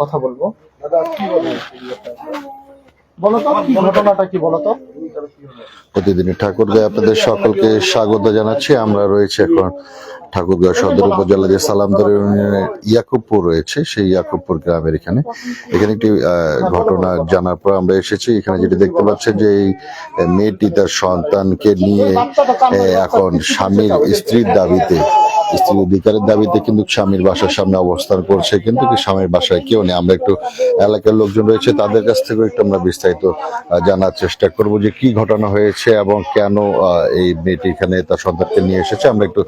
কথা বলব। বলো ঘটনাটা কি বলো প্রতিদিনই ঠাকুরগাঁও আপনাদের সকলকে স্বাগত জানাচ্ছি। আমরা রয়েছে এখন ঠাকুরগাঁও সদর উপজেলা যে সালামদর ইউনিয়নের ইয়াকুবপুর রয়েছে সেই ইয়াকুবপুর গ্রামের এখানে। এখানে একটি আহ, ঘটনা জানার পর আমরা এসেছি। এখানে যেটি দেখতে পাচ্ছেন যে এই মেয়েটি তার সন্তানকে নিয়ে এখন স্বামীর স্ত্রীর দাবিতে স্ত্রীর অধিকারের দাবিতে কিন্তু স্বামীর বাসার সামনে অবস্থান করছে কিন্তু কি স্বামীর বাসায় কেউ নেই? আমরা একটু এলাকার লোকজন রয়েছে তাদের কাছ থেকে একটু আমরা বিস্তারিত জানার চেষ্টা করব যে কি ঘটনা হয়েছে এবং কেন এই মেয়েটি এখানে তার সন্তানকে নিয়ে এসেছে। আমরা একটু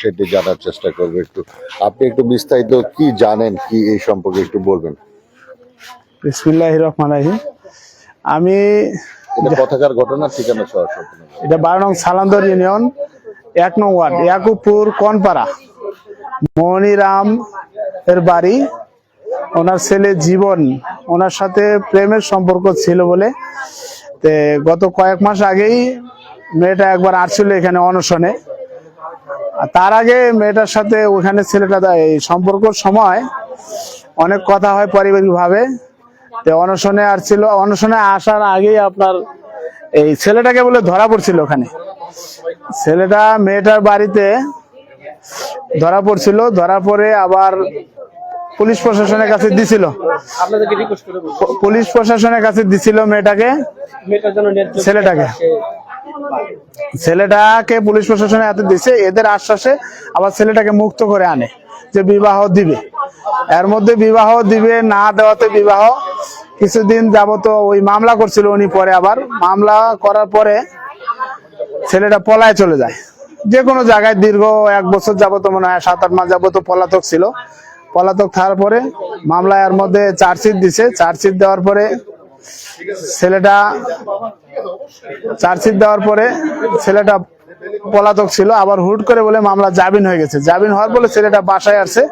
সেটি জানার চেষ্টা করব একটু। আপনি একটু বিস্তারিত কি জানেন কি এই সম্পর্কে একটু বলবেন? বিসমিল্লাহ রহমান রাহিম। আমি এটা কথাকার ঘটনা ঠিকানা সহ এটা বারো নং সালান্দর ইউনিয়ন। এক নং ওয়ার্ড, ইয়াকুবপুর কনপাড়া। মনিরাম এর বাড়ি। ওনার ছেলে জীবন, ওনার সাথে প্রেমের সম্পর্ক ছিল বলে। গত কয়েক মাস আগেই মেয়েটা একবার আসছিল এখানে অনশনে। তার আগে মেয়েটার সাথে ওখানে ছেলেটা এই সম্পর্কর সময় অনেক কথা হয় পারিবারিক ভাবে তো অনশনে আর ছিল অনশনে আসার আগেই আপনার এই ছেলেটাকে বলে ধরা পড়ছিল ওখানে। ছেলেটা মেয়েটার বাড়িতে ধরা পড়ছিল। ধরা পড়ে আবার পুলিশ প্রশাসনের কাছে দিছিল। পুলিশ প্রশাসনের কাছে দিছিল মেয়েটাকে। ছেলেটাকে। ছেলেটাকে পুলিশ প্রশাসনের হাতে দিছে। এদের আশ্বাসে আবার ছেলেটাকে মুক্ত করে আনে যে বিবাহ দিবে। এর মধ্যে বিবাহ দিবে না দেওয়াতে বিবাহ। কিছুদিন যাবত ওই মামলা করছিল উনি পরে আবার। মামলা করার পরে ছেলেটা পলায় চলে যায়। যে কোনো জায়গায় দীর্ঘ এক বছর যাবত মনে হয়, সাত, আট মাস যাবত পলাতক ছিল। পলাতক থাকার পরে মামলায় এর মধ্যে চার্জশিট দিছে। চার্জশিট দেওয়ার পরে ছেলেটা, চার্জশিট দেওয়ার পরে ছেলেটা পলাতক ছিল। আবার হুট করে বলে মামলা জামিন হয়ে গেছে। জামিন হওয়ার বলে ছেলেটা বাসায় আসছে।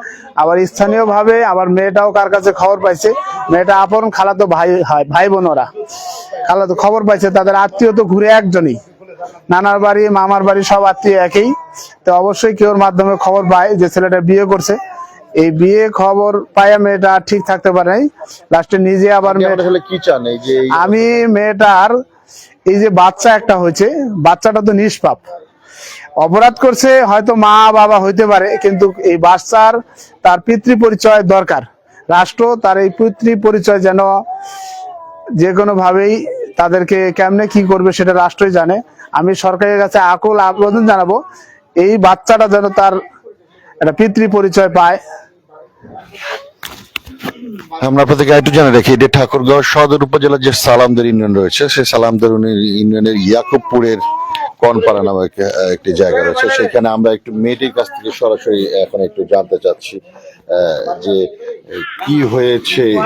আবার স্থানীয় ভাবে আবার মেয়েটাও কার কাছে খবর পাইছে? মেয়েটা আপন খালাতো ভাই হয় ভাই বোন ওরা। খালাতো খবর পাইছে, তাদের আত্মীয় তো ঘুরে একজনই। নানার বাড়ি মামার বাড়ি সব আত্মীয় একই। তো অবশ্যই কেউর মাধ্যমে খবর পায় যে ছেলেটা বিয়ে করছে। এই বিয়ে খবর পায় মেয়েটা ঠিক থাকতে পারে নাই। লাস্টে নিজে আবার কি চান? এই যে আমি মেয়েটার এই যে বাচ্চা একটা হয়েছে বাচ্চাটা তো নিষ্পাপ। অপরাধ করছে হয়তো মা বাবা হইতে পারে কিন্তু এই বাচ্চার তার পিতৃ পরিচয় দরকার। রাষ্ট্র তার এই পিতৃ পরিচয় যেন যে কোনো ভাবেই তাদেরকে কেমনে কি করবে সেটা রাষ্ট্রই জানে। আমি সরকারের কাছে আকুল আবেদন জানাব, এই বাচ্চাটা যেন তার একটা পিতৃ পরিচয় পায়। আমরা আপনাদেরকে একটু জানা রাখি এটা ঠাকুরগাঁও সদর উপজেলার যে সালামদের ইউনিয়ন রয়েছে, সেই সালামদের ইউনি- ইউনিয়নের ইয়াকুবপুরের কনপাড়া নামে এক- একটি জায়গা রয়েছে। সেখানে আমরা একটু মেয়েটির কাছ থেকে সরাসরি এখন একটু জানতে চাচ্ছি যে কি হয়েছে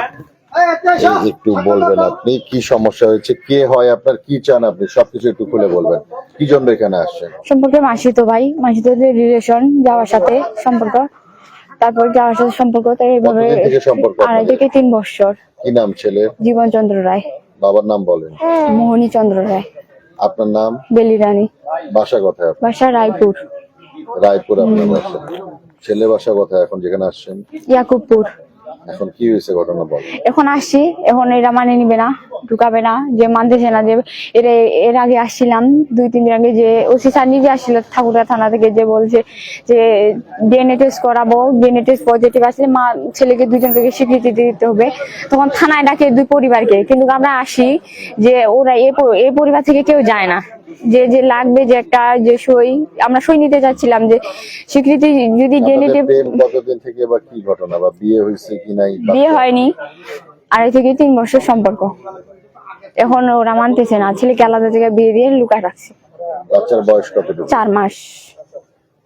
একটু বলবেন আপনি কি সমস্যা হয়েছে কে হয় আপনার কি চান আপনি? সবকিছু একটু খুলে বলবেন। কি জন্য এখানে আসছেন? সম্পর্কে মাসিতো ভাই মাসিতো রিলেশন যাওয়ার সাথে সম্পর্ক। তারপর যাওয়ার সাথে সম্পর্ক তো এইভাবে সম্পর্ক আড়াই থেকে তিন বছর। কি নাম ছেলে? জীবন চন্দ্র রায়। বাবার নাম বলেন। মোহনী চন্দ্র রায়। আপনার নাম? বেলি রানী বাসা কোথায় আপনার? বাসা রায়পুর। রায়পুর আপনার বাসা। ছেলে বাসা কোথায় এখন যেখানে আসছেন? ইয়াকুবপুর। এখন কি হয়েছে ঘটনা বল। এখন আসছি এখন এরা মানে নিবে না, ঢুকাবে না, যে মানতেছে না যে এর এর আগে আসছিলাম, দুই, তিন দিন আগে যে ওসি স্যার নিজে আসছিল ঠাকুরা থানা থেকে যে বলছে যে ডিএনএ টেস্ট করাবো, ডিএনএ টেস্ট পজিটিভ আসলে মা, ছেলেকে দুজনকে স্বীকৃতি দিতে হবে। তখন থানায় ডাকে দুই পরিবারকে, কিন্তু আমরা আসি যে ওরা এ পরিবার থেকে কেউ যায় না। যে যে লাগবে যে একটা যে সই আমরা সই নিতে চাচ্ছিলাম যে স্বীকৃতি যদি ডিএনএ কতদিন থেকে বা কি ঘটনা? বা বিয়ে হয়েছে কি নাই? বিয়ে হয়নি। আড়াই থেকে তিন বছর সম্পর্ক। এখন ওরা মানতেছে না। ছেলেকে আলাদা জায়গায় বিয়ে দিয়ে লুকায় রাখছে। বাচ্চার বয়স কতটুকু? চার মাস।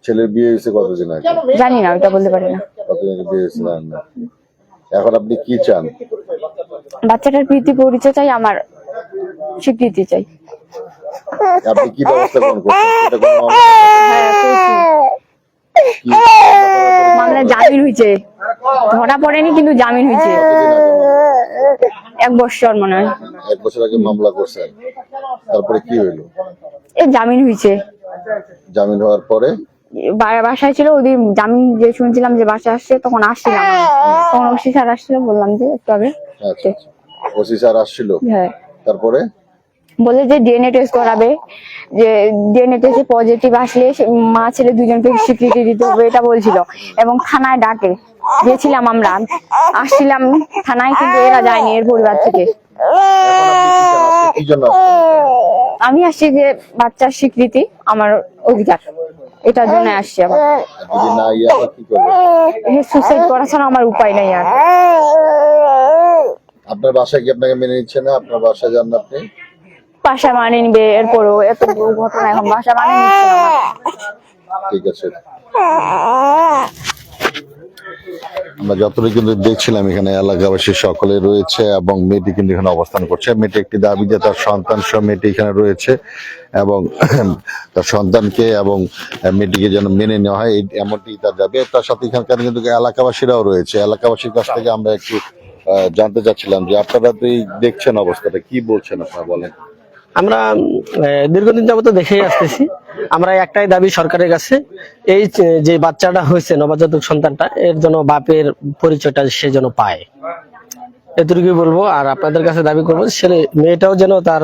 ছেলের বিয়ে হয়েছে কতদিন আগে? জানি না ওইটা বলতে পারি না। কতদিন আগে বিয়ে হয়েছে না এখন আপনি কি চান? বাচ্চাটার প্রীতি পরিচয় চাই আমার স্বীকৃতি চাই। আপনি কি ব্যবস্থা গ্রহণ করছেন? মামলা- জামিন হয়েছে। ধরা পড়েনি কিন্তু জামিন হয়েছে। এক বছর মনে হয়। এক বছর আগে মামলা করছেন। তারপরে কি হইল? এ জামিন হয়েছে। জামিন হওয়ার পরে? বাসায় ছিল ওদিন জামিন যে শুনছিলাম যে বাসায় আসছে তখন আসছিলাম আমি। তখন ওসি স্যার আসছিল বললাম যে একটু আগে। আচ্ছা। ওসি স্যার আসছিল? হ্যাঁ। তারপরে? বলে যে ডিএনএ টেস্ট করাবে, যে ডিএনএ টেস্টে পজিটিভ আসলে মা ছেলে দুজনকে স্বীকৃতি দিতে হবে, এটা বলছিল। এবং থানায় ডাকে, গেছিলাম আমরা, আসছিলাম থানায় কিন্তু এরা যায়নি এর পরিবার থেকে? আমি আসছি যে বাচ্চার স্বীকৃতি, আমার অধিকার। এটার জন্য আসছি করবেন সুসাইড করা ছাড়া আমার উপায় নেই আর। আপনার বাসায় কি আপনাকে মেনে নিচ্ছে না? আপনার বাসায় যান আপনি? বাসা মানে নিবে, এরপরও এত ঘটনা, এখন বাসা মানে ঠিক আছে। আমরা যতটুকু কিন্তু দেখছিলাম এখানে এলাকাবাসী সকলে রয়েছে এবং মেয়েটি কিন্তু এখানে অবস্থান করছে। মেয়েটি একটি দাবি যে তার সন্তান সহ মেয়েটি এখানে রয়েছে এবং তার সন্তানকে এবং মেয়েটিকে যেন মেনে নেওয়া হয় এমনটি তার দাবি। তার সাথে এখানকার কিন্তু এলাকাবাসীরাও রয়েছে। এলাকাবাসীর কাছ থেকে আমরা একটু জানতে চাচ্ছিলাম যে আপনারা তো দেখছেন অবস্থাটা। কি বলছেন আপনারা বলেন? আমরা দীর্ঘদিন যাবত দেখেই আসতেছি। আমরা একটাই দাবি সরকারের কাছে এই যে- যে বাচ্চাটা হয়েছে নবজাতক সন্তানটা এর জন্য বাপের পরিচয়টা সে যেন পায়। এতটুকুই বলব আর আপনাদের কাছে দাবি করব ছেলে মেয়েটাও যেন তার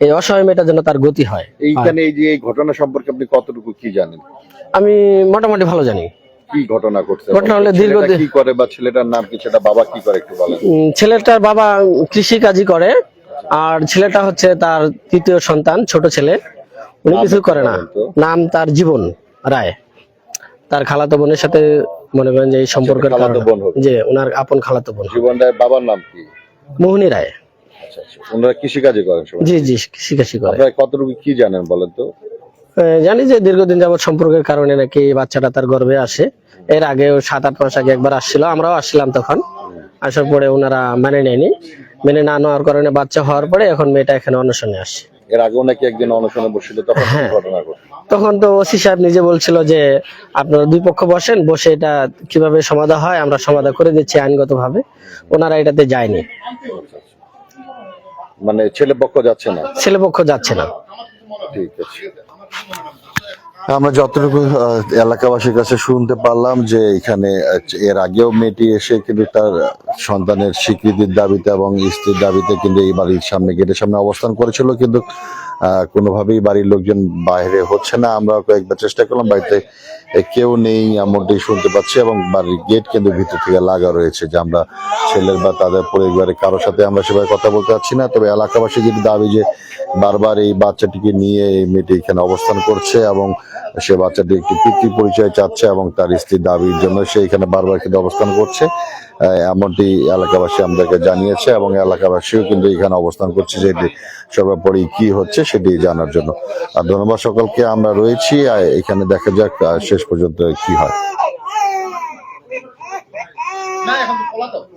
এই অসহায় মেয়েটা যেন তার গতি হয়। এইখানে এই যে এই ঘটনা সম্পর্কে আপনি কতটুকু কি জানেন? আমি মোটামুটি ভালো জানি। কি ঘটনা ঘটছে? ঘটনা হলে দীর্ঘদিন- কি করে বা ছেলেটার নাম কি সেটা বাবা কি করে একটু বলেন? ছেলেটার বাবা কৃষি কাজই করে আর ছেলেটা হচ্ছে তার তৃতীয় সন্তান ছোট ছেলে। উনি কিছু করে না। নাম তার জীবন রায়। তার খালাতো বোনের সাথে মনে করেন যে এই সম্পর্কের খালাতো বোন যে ওনার আপন খালাতো বোন। জীবন রায়ের বাবার নাম কি? মোহনী রায়। আচ্ছা আচ্ছা। করেন জি জি কৃষি করে। আপনারা কতটুকু কি জানেন বলেন তো? জানি যে দীর্ঘদিন যাবত সম্পর্কের কারণে নাকি বাচ্চাটা তার গর্ভে আসে। এর আগে সাত আট মাস আগে একবার আসছিল আমরাও আসছিলাম তখন। আসার পরে ওনারা মানে নেয়নি। মেনে না নেওয়ার কারণে বাচ্চা হওয়ার পরে এখন মেয়েটা এখানে অনশনে আসে এর আগেও নাকি একদিন অনশনে বসছিল তখন হ্যাঁ। ঘটনা ঘটে তখন তো ওসি সাহেব নিজে বলছিল যে আপনারা দুই পক্ষ বসেন বসে এটা কীভাবে সমাধা হয় আমরা সমাধা করে দিচ্ছি আইনগত ভাবে ওনারা এটাতে যায়নি। মানে ছেলে পক্ষ যাচ্ছে না? ছেলে পক্ষ যাচ্ছে না। ঠিক আছে। আমরা যতটুকু এলাকাবাসীর কাছে শুনতে পারলাম যে এখানে এর আগেও মেয়েটি এসে কিন্তু তার সন্তানের স্বীকৃতির দাবিতে এবং স্ত্রীর দাবিতে কিন্তু এই বাড়ির সামনে, গেটের সামনে অবস্থান করেছিল, কিন্তু কোনোভাবেই বাড়ির লোকজন বাইরে হচ্ছে না। আমরা কয়েকবার চেষ্টা করলাম, বাড়িতে কেউ নেই এমনটাই শুনতে পাচ্ছি এবং বাড়ির গেট কিন্তু ভিতর থেকে লাগা রয়েছে যে আমরা ছেলের বা তাদের পরিবারের কারোর সাথে আমরা সেভাবে কথা বলতে পারছি না। তবে এলাকাবাসী যদি দাবি যে বারবার এই বাচ্চাটিকে নিয়ে এই মেয়েটি এখানে অবস্থান করছে এবং সে বাচ্চাটি একটি পিতৃ পরিচয় চাচ্ছে এবং তার স্ত্রীর দাবির জন্য সে এখানে বারবার কিন্তু অবস্থান করছে। এমনটি এলাকাবাসী আমাদেরকে জানিয়েছে এবং এলাকাবাসীও কিন্তু এখানে অবস্থান করছে যে এটি সর্বোপরি কি হচ্ছে সেটি জানার জন্য। আর ধন্যবাদ সকলকে, আমরা রয়েছি। এখানে দেখা যাক শেষ পর্যন্ত কি হয়।